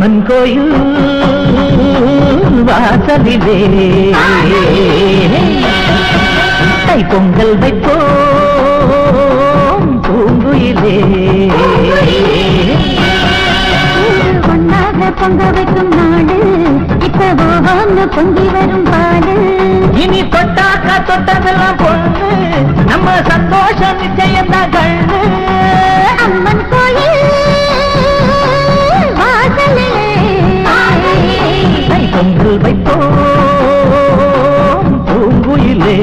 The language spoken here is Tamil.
அம்மன் கோயில் வாசலிலே. கை பொங்கல் வைப்போம் பூங்குயிலே. ஒன்னாக பொங்க வைக்கும் நாடு இப்ப பொங்கி வரும் பாடு. இனி தொட்டாக்கா தொட்டதெல்லாம் பொண்ணு நம்ம சந்தோஷம் நிச்சயம் தான் பொங்கல் வைப்போம் பூங்குயிலே.